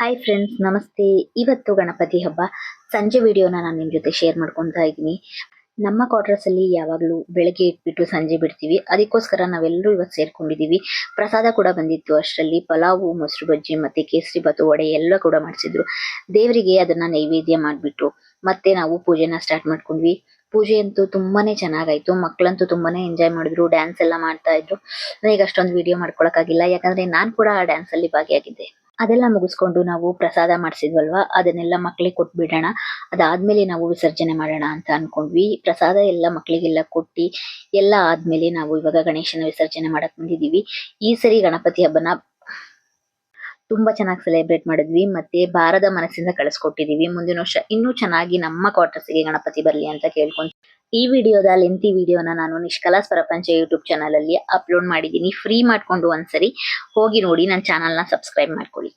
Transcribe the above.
Hi friends ನಮಸ್ತೆ. ಇವತ್ತು ಗಣಪತಿ ಹಬ್ಬ. ಸಂಜೆ ವಿಡಿಯೋನ ನಾನು ನಿಮ್ಮ ಜೊತೆ ಶೇರ್ ಮಾಡ್ಕೊತಾ ಇದ್ದೀನಿ. ನಮ್ಮ ಕ್ವಾರ್ಟರ್ಸ್ ಅಲ್ಲಿ ಯಾವಾಗಲೂ ಬೆಳಗ್ಗೆ ಇಟ್ಬಿಟ್ಟು ಸಂಜೆ ಬಿಡ್ತೀವಿ. ಅದಕ್ಕೋಸ್ಕರ ನಾವೆಲ್ಲರೂ ಇವತ್ತು ಸೇರ್ಕೊಂಡಿದ್ದೀವಿ ಪ್ರಸಾದ ಕೂಡ ಬಂದಿತ್ತು ಅಷ್ಟರಲ್ಲಿ. ಪಲಾವು, ಮೊಸರು ಬಜ್ಜಿ ಮತ್ತೆ ಕೇಸರಿ ಬಾತು, ವಡೆ ಎಲ್ಲ ಕೂಡ ಮಾಡಿಸಿದ್ರು. ದೇವರಿಗೆ ಅದನ್ನ ನೈವೇದ್ಯ ಮಾಡಿಬಿಟ್ಟು ಮತ್ತೆ ನಾವು ಪೂಜೆನ ಸ್ಟಾರ್ಟ್ ಮಾಡ್ಕೊಂಡ್ವಿ. ಪೂಜೆ ಅಂತೂ ತುಂಬಾನೇ ಚೆನ್ನಾಗಾಯ್ತು. ಮಕ್ಕಳಂತೂ ತುಂಬಾನೇ ಎಂಜಾಯ್ ಮಾಡಿದ್ರು. ಡ್ಯಾನ್ಸ್ ಎಲ್ಲ ಮಾಡ್ತಾ ಇದ್ರು. ನನಗೆ ಅಷ್ಟೊಂದು ವಿಡಿಯೋ ಮಾಡ್ಕೊಳಕ್ಕಾಗಿಲ್ಲ. ಯಾಕಂದ್ರೆ ನಾನು ಕೂಡ ಆ ಡ್ಯಾನ್ಸ್ ಅಲ್ಲಿ ಭಾಗಿಯಾಗಿದ್ದೆ. ಅದೆಲ್ಲ ಮುಗಿಸ್ಕೊಂಡು ನಾವು ಪ್ರಸಾದ ಮಾಡಿಸಿದ್ವಲ್ವಾ? ಅದನ್ನೆಲ್ಲ ಮಕ್ಕಳಿಗೆ ಕೊಟ್ಬಿಡೋಣ. ಅದಾದ್ಮೇಲೆ ನಾವು ವಿಸರ್ಜನೆ ಮಾಡೋಣ ಅಂತ ಅನ್ಕೊಂಡ್ವಿ. ಪ್ರಸಾದ ಎಲ್ಲ ಮಕ್ಕಳಿಗೆಲ್ಲ ಕೊಟ್ಟಿ ಎಲ್ಲ ಆದ್ಮೇಲೆ ನಾವು ಇವಾಗ ಗಣೇಶನ ವಿಸರ್ಜನೆ ಮಾಡಕ್ ಬಂದಿದ್ದೀವಿ. ಈ ಸರಿ ಗಣಪತಿ ಹಬ್ಬನ ತುಂಬಾ ಚೆನ್ನಾಗಿ ಸೆಲೆಬ್ರೇಟ್ ಮಾಡಿದ್ವಿ. ಮತ್ತೆ ಬಾರದ ಮನಸ್ಸಿಂದ ಕಳಿಸ್ಕೊಟ್ಟಿದೀವಿ ಮುಂದಿನ ವರ್ಷ ಇನ್ನೂ ಚೆನ್ನಾಗಿ ನಮ್ಮ ಕ್ವಾರ್ಟರ್ಸ್ಗೆ ಗಣಪತಿ ಬರಲಿ ಅಂತ ಕೇಳ್ಕೊಂತ ಈ ವಿಡಿಯೋದ ಲೆಂತಿ ವಿಡಿಯೋನ ನಾನು ನಿಷ್ಕಲಾಸ್ ಪ್ರಪಂಚ ಯೂಟ್ಯೂಬ್ ಚಾನಲ್ ಅಲ್ಲಿ ಅಪ್ಲೋಡ್ ಮಾಡಿದ್ದೀನಿ. ಫ್ರೀ ಮಾಡ್ಕೊಂಡು ಒಂದ್ಸರಿ ಹೋಗಿ ನೋಡಿ, ನನ್ನ ಚಾನಲ್ನ ಸಬ್ಸ್ಕ್ರೈಬ್ ಮಾಡ್ಕೊಳ್ಳಿ.